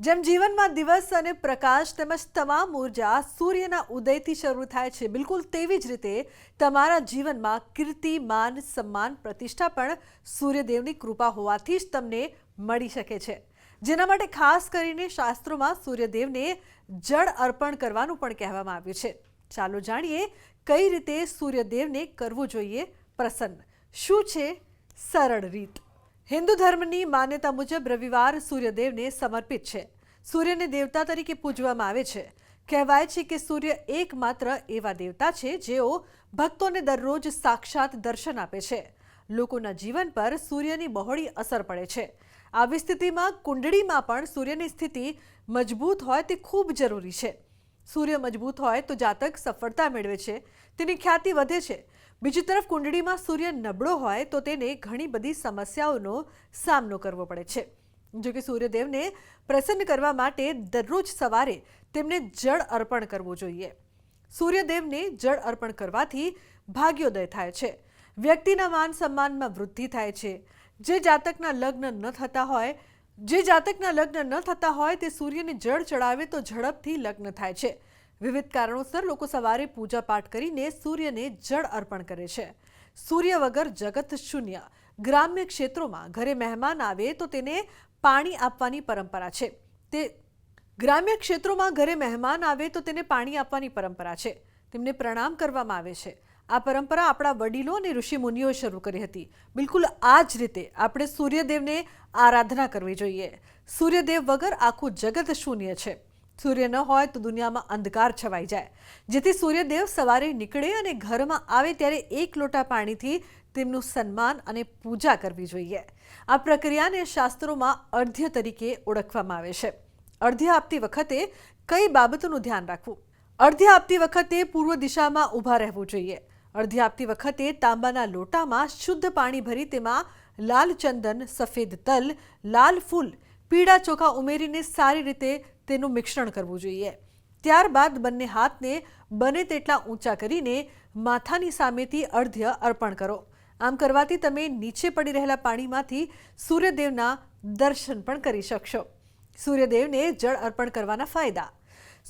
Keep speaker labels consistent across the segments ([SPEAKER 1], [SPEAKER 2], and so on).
[SPEAKER 1] જેમ જીવનમાં દિવસ અને પ્રકાશ તેમજ તમામ ઊર્જા સૂર્યના ઉદયથી શરૂ થાય છે. બિલકુલ તેવી જ રીતે તમારા જીવનમાં કીર્તિ, માન, સન્માન, પ્રતિષ્ઠા પણ સૂર્યદેવની કૃપા હોવાથી જ તમને મળી શકે છે. જેના માટે ખાસ કરીને શાસ્ત્રોમાં સૂર્યદેવને જળ અર્પણ કરવાનું પણ કહેવામાં આવ્યું છે. ચાલો જાણીએ કઈ રીતે સૂર્યદેવને કરવું જોઈએ પ્રસન્ન. શું છે સરળ રીત? હિન્દુ ધર્મની માન્યતા મુજબ રવિવાર સૂર્યદેવને સમર્પિત છે. સૂર્યને દેવતા તરીકે પૂજવામાં આવે છે. કહેવાય છે કે સૂર્ય એકમાત્ર એવા દેવતા છે જેઓ ભક્તોને દરરોજ સાક્ષાત દર્શન આપે છે. લોકોના જીવન પર સૂર્યની બહોળી અસર પડે છે. આવી સ્થિતિમાં કુંડળીમાં પણ સૂર્યની સ્થિતિ મજબૂત હોય તે ખૂબ જરૂરી છે. સૂર્ય મજબૂત હોય તો જાતક સફળતા મેળવે છે. તેની ખ્યાતિ વધે છે. બીજી તરફ કુંડળીમાં સૂર્ય નબળો હોય તો તેને ઘણી બધી સમસ્યાઓનો સામનો કરવો પડે છે. જો કે સૂર્યદેવને પ્રસન્ન કરવા માટે દરરોજ સવારે તેમને જળ અર્પણ કરવું જોઈએ. સૂર્યદેવને જળ અર્પણ કરવાથી ભાગ્યોદય થાય છે. વ્યક્તિના માન સન્માનમાં વૃદ્ધિ થાય છે. જે જાતકના લગ્ન ન થતા હોય, જે જાતકના લગ્ન ન થતા હોય તે સૂર્યને જળ ચડાવે તો ઝડપથી લગ્ન થાય છે. વિવિધ કારણોસર લોકો સવારે પૂજા પાઠ કરીને સૂર્યને જળ અર્પણ કરે છે. સૂર્ય વગર જગત શૂન્ય. ગ્રામ્ય ક્ષેત્રોમાં ઘરે મહેમાન આવે તો તેને પાણી આપવાની પરંપરા છે. તે ગ્રામ્ય ક્ષેત્રોમાં ઘરે મહેમાન આવે તો તેને પાણી આપવાની પરંપરા છે. તેમને પ્રણામ કરવામાં આવે છે. આ પરંપરા આપણા વડીલો અને ઋષિ મુનિઓ શરૂ કરી હતી. બિલકુલ આ જ રીતે આપણે સૂર્યદેવને આરાધના કરવી જોઈએ. સૂર્યદેવ વગર આખું જગત શૂન્ય છે. સૂર્ય ન હોય તો દુનિયામાં અંધકાર છવાઈ જાય. જેથી સૂર્યદેવ સવારે નીકળે અને ઘરમાં આવે ત્યારે એક લોટા પાણીથી તેમનું સન્માન અને પૂજા કરવી જોઈએ. આ પ્રક્રિયાને શાસ્ત્રોમાં અર્ધ્ય તરીકે ઓળખવામાં આવે છે. અર્ધ્ય આપતી વખતે કઈ બાબતોનું ધ્યાન રાખવું? અર્ધ્ય આપતી વખતે પૂર્વ દિશામાં ઊભા રહેવું જોઈએ. અર્ધ્ય આપતી વખતે તાંબાના લોટામાં શુદ્ધ પાણી ભરી તેમાં લાલ ચંદન, સફેદ તલ, લાલ ફૂલ, પીળા ચોખા ઉમેરીને સારી રીતે તેનું મિશ્રણ કરવું જોઈએ. ત્યારબાદ બંને હાથને બને તેટલા ઊંચા કરીને માથાની સામેથી અર્ધ્ય અર્પણ કરો. આમ કરવાથી તમે નીચે પડી રહેલા પાણીમાંથી સૂર્યદેવના દર્શન પણ કરી શકશો. સૂર્યદેવને જળ અર્પણ કરવાના ફાયદા.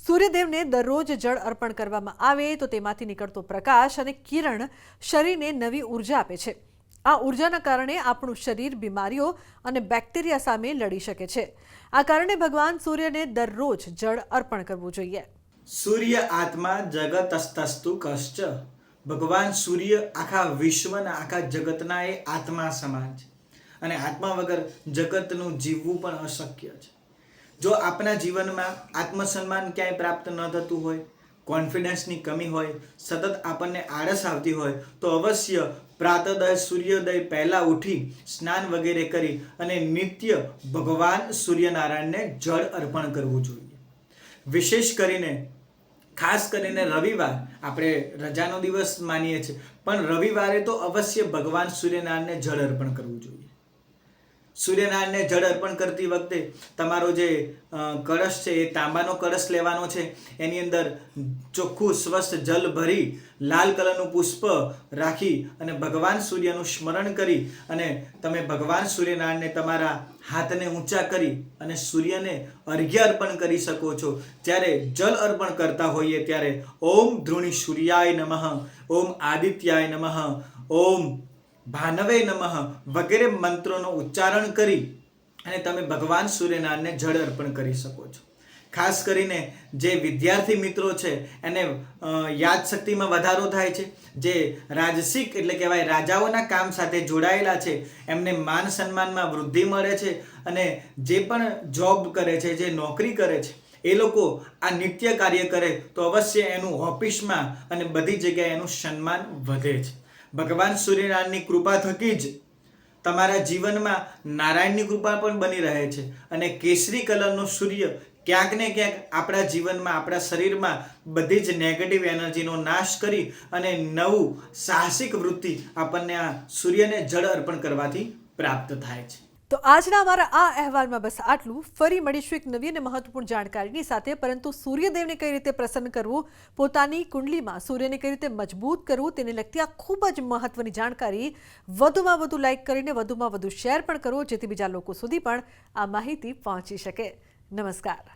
[SPEAKER 1] સૂર્યદેવને દરરોજ જળ અર્પણ કરવામાં આવે તો તેમાંથી નીકળતો પ્રકાશ અને કિરણ શરીરને નવી ઊર્જા આપે છે. આ ઉર્જાના કારણે આપણું શરીર બીમારીઓ અને બેક્ટેરિયા સામે લડી શકે છે. આ કારણે ભગવાન સૂર્યને દરરોજ જળ અર્પણ કરવું જોઈએ.
[SPEAKER 2] સૂર્ય આત્મા જગતસ્તસ્તુ કશ્ચ. ભગવાન સૂર્ય આખા વિશ્વના આખા જગતના એ આત્મા સમાન છે. અને આત્મા વગર જગતનું જીવવું પણ અશક્ય છે. જો આપણા જીવનમાં આત્મસન્માન ક્યાંય પ્રાપ્ત ન થતું હોય કોન્ફિડન્સની કમી હોય, સતત આપણને આળસ આવતી હોય, તો અવશ્ય પ્રાતદય, સૂર્યોદય પહેલાં ઉઠી સ્નાન વગેરે કરી અને નિત્ય ભગવાન સૂર્યનારાયણને જળ અર્પણ કરવું જોઈએ. વિશેષ કરીને, ખાસ કરીને રવિવાર, આપણે રજાનો દિવસ માનીએ છીએ, પણ રવિવારે તો અવશ્ય ભગવાન સૂર્યનારાયણને જળ અર્પણ કરવું જોઈએ. સૂર્યનારાયણને જળ અર્પણ કરતી વખતે તમારો જે કળશ છે એ તાંબાનો કળશ લેવાનો છે. એની અંદર ચોખ્ખું સ્વસ્થ જલ ભરી લાલ કલરનું પુષ્પ રાખી અને ભગવાન સૂર્યનું સ્મરણ કરી અને તમે ભગવાન સૂર્યનારાયણને તમારા હાથને ઊંચા કરી અને સૂર્યને અર્ઘ્ય અર્પણ કરી શકો છો. જ્યારે જલ અર્પણ કરતા હોઈએ ત્યારે ઓમ ધ્રુણી સૂર્યાય નમઃ, ઓમ આદિત્યાય નમઃ, ઓમ ભાનવે નમઃ વગેરે મંત્રોનો ઉચ્ચારણ કરી અને તમે ભગવાન સૂર્યનારાયણને જળ અર્પણ કરી શકો છો. ખાસ કરીને જે વિદ્યાર્થી મિત્રો છે, એને યાદશક્તિમાં વધારો થાય છે. જે રાજસિક એટલે કહેવાય રાજાઓના કામ સાથે જોડાયેલા છે, એમને માન સન્માનમાં વૃદ્ધિ મળે છે અને જે પણ જોબ કરે છે, જે નોકરી કરે છે, એ લોકો આ નિત્ય કાર્ય કરે તો અવશ્ય એનું ઓફિસમાં અને બધી જગ્યાએ એનું સન્માન વધે છે. ભગવાન સૂર્યનારાયણની કૃપા થકી જ તમારા જીવનમાં નારાયણની કૃપા પણ બની રહે છે અને કેસરી કલરનો સૂર્ય ક્યાંક ને ક્યાંક આપણા જીવનમાં, આપણા શરીરમાં બધી જ નેગેટિવ એનર્જીનો નાશ કરી અને નવું સાહસિક વૃત્તિ આપણને આ સૂર્યને જળ અર્પણ કરવાથી પ્રાપ્ત થાય છે.
[SPEAKER 1] તો આજના અમારા આ અહેવાલમાં બસ આટલું. ફરી મળીશું એક નવી અને મહત્વપૂર્ણ જાણકારીની સાથે. પરંતુ સૂર્યદેવને કઈ રીતે પ્રસન્ન કરવું? પોતાની કુંડલીમાં સૂર્યને કઈ રીતે મજબૂત કરવું? તેને લગતી આ ખૂબ જ મહત્વની જાણકારી વધુમાં વધુ લાઇક કરીને, વધુમાં વધુ શેર પણ કરો, જેથી બીજા લોકો સુધી પણ આ માહિતી પહોંચી શકે. નમસ્કાર.